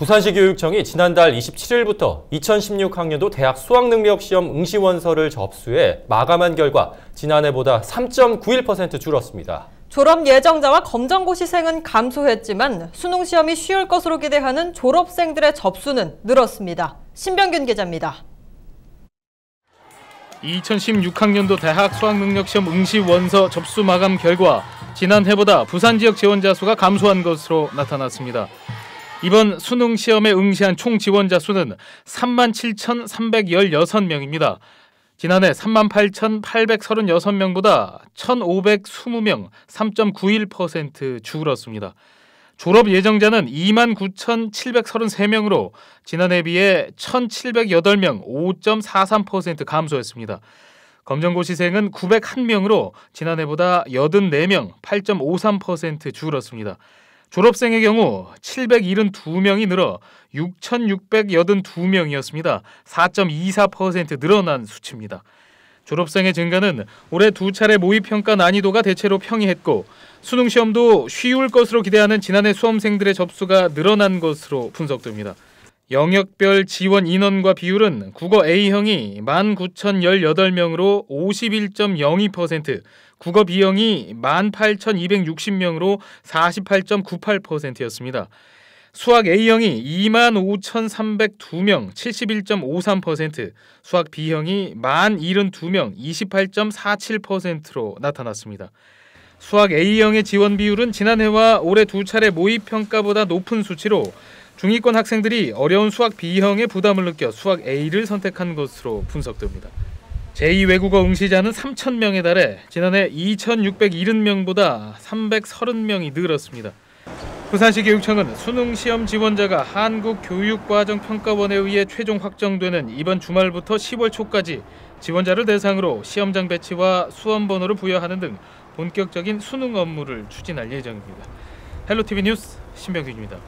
부산시 교육청이 지난달 27일부터 2016학년도 대학 수학능력시험 응시원서를 접수해 마감한 결과 지난해보다 3.91% 줄었습니다. 졸업 예정자와 검정고시생은 감소했지만 수능 시험이 쉬울 것으로 기대하는 졸업생들의 접수는 늘었습니다. 신병균 기자입니다. 2016학년도 대학 수학능력시험 응시 원서 접수 마감 결과 지난해보다 부산 지역 지원자 수가 감소한 것으로 나타났습니다. 이번 수능 시험에 응시한 총 지원자 수는 37,316명입니다. 지난해 38,836명보다 1,520명, 3.91% 줄었습니다. 졸업 예정자는 29,733명으로 지난해 비해 1,708명, 5.43% 감소했습니다. 검정고시생은 901명으로 지난해보다 84명, 8.53% 줄었습니다. 졸업생의 경우 772명이 늘어 6,682명이었습니다. 4.24% 늘어난 수치입니다. 졸업생의 증가는 올해 두 차례 모의평가 난이도가 대체로 평이했고 수능 시험도 쉬울 것으로 기대하는 지난해 수험생들의 접수가 늘어난 것으로 분석됩니다. 영역별 지원 인원과 비율은 국어 A형이 19,018명으로 51.02%, 국어 B형이 18,260명으로 48.98%였습니다. 수학 A형이 25,302명, 71.53%, 수학 B형이 1,072명, 28.47%로 나타났습니다. 수학 A형의 지원 비율은 지난해와 올해 두 차례 모의평가보다 높은 수치로 중위권 학생들이 어려운 수학 B형의 부담을 느껴 수학 A를 선택한 것으로 분석됩니다. 제2외국어 응시자는 3,000명에 달해 지난해 2,670명보다 330명이 늘었습니다. 부산시 교육청은 수능 시험 지원자가 한국교육과정평가원에 의해 최종 확정되는 이번 주말부터 10월 초까지 지원자를 대상으로 시험장 배치와 수험 번호를 부여하는 등 본격적인 수능 업무를 추진할 예정입니다. 헬로티비 뉴스 신병균입니다.